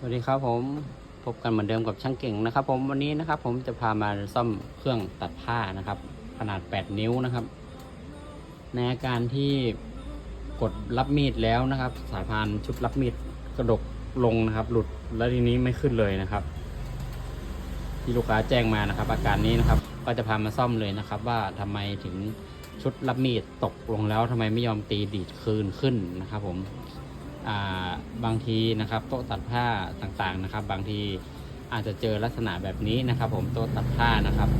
สวัสดีครับผมพบกันเหมือนเดิมกับช่างเก่งนะครับ ผมวันนี้นะครับ ผมจะพามาซ่อมเครื่องตัดผ้านะครับ ขนาด 8 นิ้วนะครับ ในอาการที่กดรับมีดแล้วนะครับ สายพานชุดรับมีดกระดกลงนะครับ หลุดแล้วทีนี้ไม่ขึ้นเลยนะครับ ที่ลูกค้าแจ้งมานะครับ อาการนี้นะครับ ก็จะพามาซ่อมเลยนะครับ ว่าทำไมถึงชุดรับมีดตกลงแล้วทำไมไม่ยอมตีดีดคืนขึ้นนะครับ ผม บางทีนะครับโต๊ะตัดผ้าต่างๆนะครับ บางทีอาจจะเจอลักษณะแบบนี้นะครับ ผมโต๊ะตัดผ้านะครับ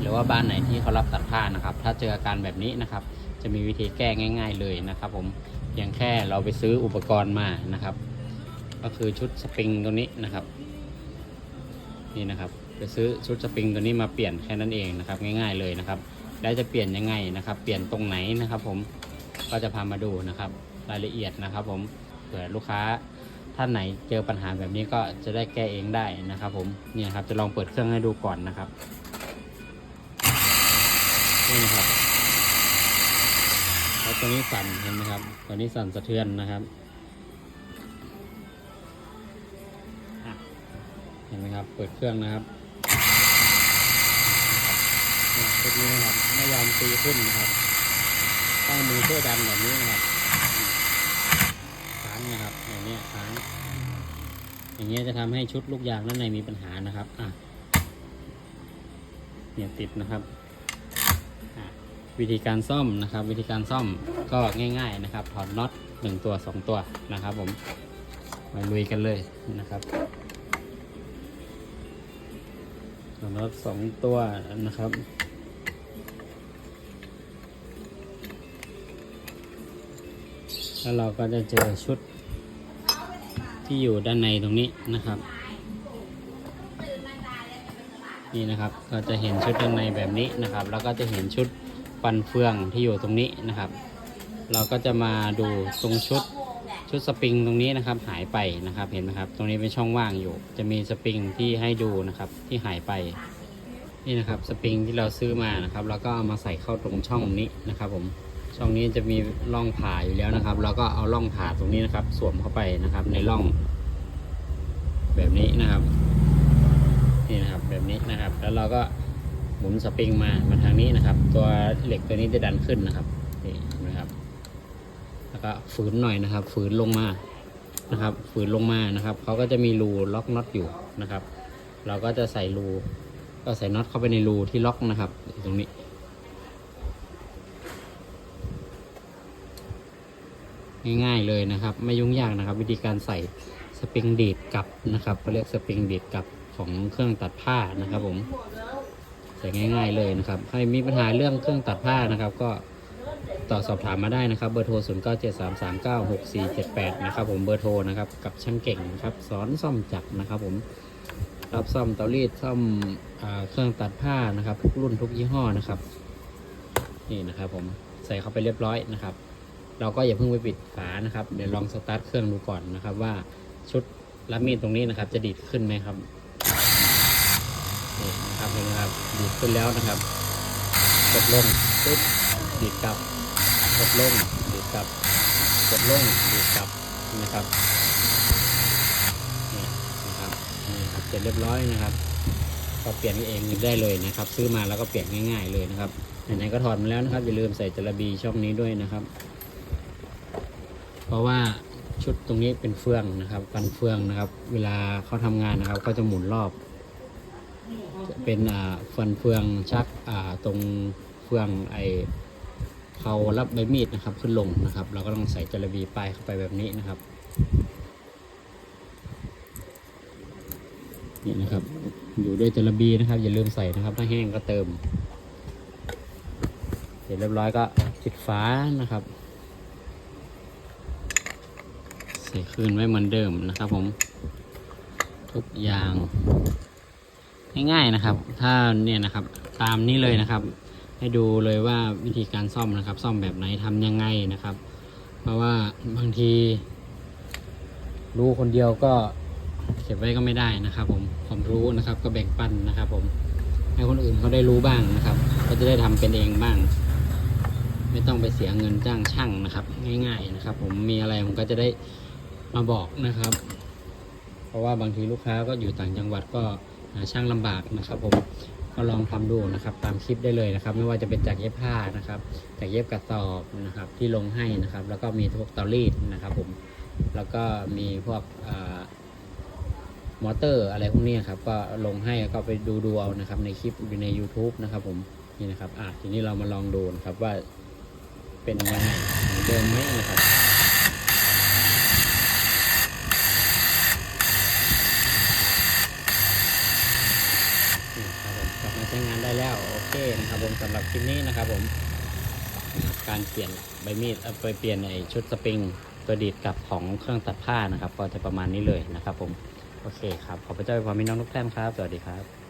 หรือว่าบ้านไหนที่เขารับตัดผ้านะครับ ถ้าเจออาการแบบนี้นะครับ จะมีวิธีแก้ง่าย ๆ เลยนะครับ ผมเพียงแค่เราไปซื้ออุปกรณ์มานะครับ ก็คือชุดสปริงตัวนี้นะครับ นี่นะครับไปซื้อชุดสปริงตัวนี้มาเปลี่ยนแค่นั้นเองนะครับ ง่าย ๆเลยนะครับ แล้วจะเปลี่ยนยังไงนะครับ เปลี่ยนตรงไหนนะครับ ผมก็จะพามาดูนะครับ รายละเอียดนะครับผมเผื่อลูกค้าท่านไหนเจอปัญหาแบบนี้ก็จะได้แก้เองได้นะครับผมเนี่ยครับจะลองเปิดเครื่องให้ดูก่อนนะครับนี่นะครับแล้วตัวนี้สั่นเห็นไหมครับตัวนี้สั่นสะเทือนนะครับเห็นไหมครับเปิดเครื่องนะครับนี่ยชุดนี้นะครับไม่ยอมตีขึ้นนะครับต้องมือช่วยดันแบบนี้นะครับ นะครับ อย่างนี้ค้าง อย่างเงี้จะทำให้ชุดลูกยางด้านในมีปัญหานะครับ อะ เนี่ยติดนะครับ วิธีการซ่อมนะครับ วิธีการซ่อมก็ง่าย ๆนะครับ ถอดน็อตหนึ่งตัวสองตัวนะครับ ผม มาลุยกันเลยนะครับถอดน็อตสองตัวนะครับแล้วเราก็จะเจอชุด ที่อยู่ด้านในตรงนี้นะครับ นี่นะครับก็จะเห็นชุดด้านในแบบนี้นะครับ แล้วก็จะเห็นชุดฟันเฟืองที่อยู่ตรงนี้นะครับ เราก็จะมาดูตรงชุดชุดสปริงตรงนี้นะครับหายไปนะครับเห็นไหมครับ ตรงนี้เป็นช่องว่างอยู่ จะมีสปริงที่ให้ดูนะครับที่หายไปนี่นะครับสปริงที่เราซื้อมานะครับ แล้วก็เอามาใส่เข้าตรงช่องนี้นะครับผม ช่องนี้จะมีร่องผ่าอยู่แล้วนะครับ เราก็เอาร่องผ่าตรงนี้นะครับ สวมเข้าไปนะครับ ในร่อง แบบนี้นะครับนี่นะครับแบบนี้นะครับ แล้วเราก็หมุนสปริงมามาทางนี้นะครับ ตัวเหล็กตัวนี้จะดันขึ้นนะครับนี่นะครับ แล้วก็ฝืนหน่อยนะครับ ฝืนลงมานะครับ ฝืนลงมานะครับเขาก็จะมีรูล็อกน็อตอยู่นะครับ เราก็จะใส่รูก็ใส่น็อตเข้าไปในรูที่ล็อกนะครับ ตรงนี้ ง่ายๆเลยนะครับ ไม่ยุ่งยากนะครับ วิธีการใส่สปริงดีดกลับนะครับเขาเรียกสปริงดีดกลับของเครื่องตัดผ้านะครับ ผมใส่ง่าย ๆเลยนะครับใครมีปัญหาเรื่องเครื่องตัดผ้านะครับ ก็ต่อสอบถามมาได้นะครับ เบอร์โทร 0 9 7 3 3 9 6 4 7 8 นะครับผมเบอร์โทรนะครับกับช่างเก่งนะครับสอนซ่อมจักรนะครับ ผมรับซ่อมเตารีดซ่อมเครื่องตัดผ้านะครับทุกรุ่นทุกยี่ห้อนะครับ นี่นะครับ ผมใส่เข้าไปเรียบร้อยนะครับ เราก็อย่าเพิ่งไปปิดฝานะครับเดี๋ยวลองสตาร์ทเครื่องดูก่อนนะครับว่าชุดรับมีดตรงนี้นะครับ จะดีดขึ้นไหมครับนี่นะครับเห็นไหมครับดีดขึ้นแล้วนะครับกดลงปุ๊บดีดกลับกดลงดีดกลับกดลงดีดกลับนะครับนี่นะครับนี่ครับเสร็จเรียบร้อยนะครับก็เปลี่ยนเองได้เลยนะครับ ซื้อมาแล้วก็เปลี่ยนง่าย ๆ เลยนะครับไหนๆก็ถอดมาแล้วนะครับอย่าลืมใส่จระบีช่องนี้ด้วยนะครับ ราะว่าชุดตรงนี้เป็นเฟืองนะครับฟันเฟืองนะครับ เวลาเขาทำงานนะครับ ก็จะหมุนรอบ จะเป็นอ่าฟันเฟืองชักอ่าตรงเฟืองไอเขารับใบมีดนะครับ ขึ้นลงนะครับ เราก็ต้องใส่จระบีป้ายเข้าไปแบบนี้นะครับนี่นะครับ อยู่ด้วยจระบีนะครับ อย่าลืมใส่นะครับ ถ้าแห้งก็เติม เสร็จเรียบร้อยก็ปิดฝานะครับ ใส่คืนไว้เหมือนเดิมนะครับผม ทุกอย่าง ง่ายๆนะครับ ถ้าเนี่ยนะครับ ตามนี้เลยนะครับ ให้ดูเลยว่าวิธีการซ่อมนะครับ ซ่อมแบบไหนทำยังไงนะครับ เพราะว่าบางที รู้คนเดียวก็เก็บไว้ก็ไม่ได้นะครับ ผมความรู้นะครับ ก็แบ่งปันนะครับ ผม ให้คนอื่นเขาได้รู้บ้างนะครับ ก็จะได้ทำเป็นเองบ้างไม่ต้องไปเสียเงินจ้างช่างนะครับ ง่าย ๆ นะครับ ผมมีอะไรผมก็จะได้ มาบอกนะครับ เพราะว่าบางทีลูกค้าก็อยู่ต่างจังหวัดก็หาช่างลำบากนะครับ ผมก็ลองทำดูนะครับตามคลิปได้เลยนะครับ ไม่ว่าจะเป็นจากเย็บผ้านะครับ จากเย็บกระสอบนะครับที่ลงให้นะครับ แล้วก็มีพวกเตารีดนะครับ ผมแล้วก็มีพวกอมอเตอร์อะไรพวกนี้ครับ ก็ลงให้ก็ไปดูดูเอานะครับ ในคลิปอยู่ใน YouTube นะครับ ผมนี่นะครับอะทีนี้เรามาลองดูนะครับว่าเป็นยังไงเหมือนเดิมไหมนะครับนี่ครับผมกลับมาใช้งานได้แล้วโอเคนะครับผมสำ หรับคลิปนี้นะครับผม การเปลี่ยนใบมีดเอาไปเปลี่ยนไอชุดสปริงตัวดีดกับของเครื่องตัดผ้านะครับ ก็จะประมาณนี้เลยนะครับผม โอเคครับ ขอบพระเจ้าเป็นพรพี่น้องทุกท่านครับ สวัสดีครับ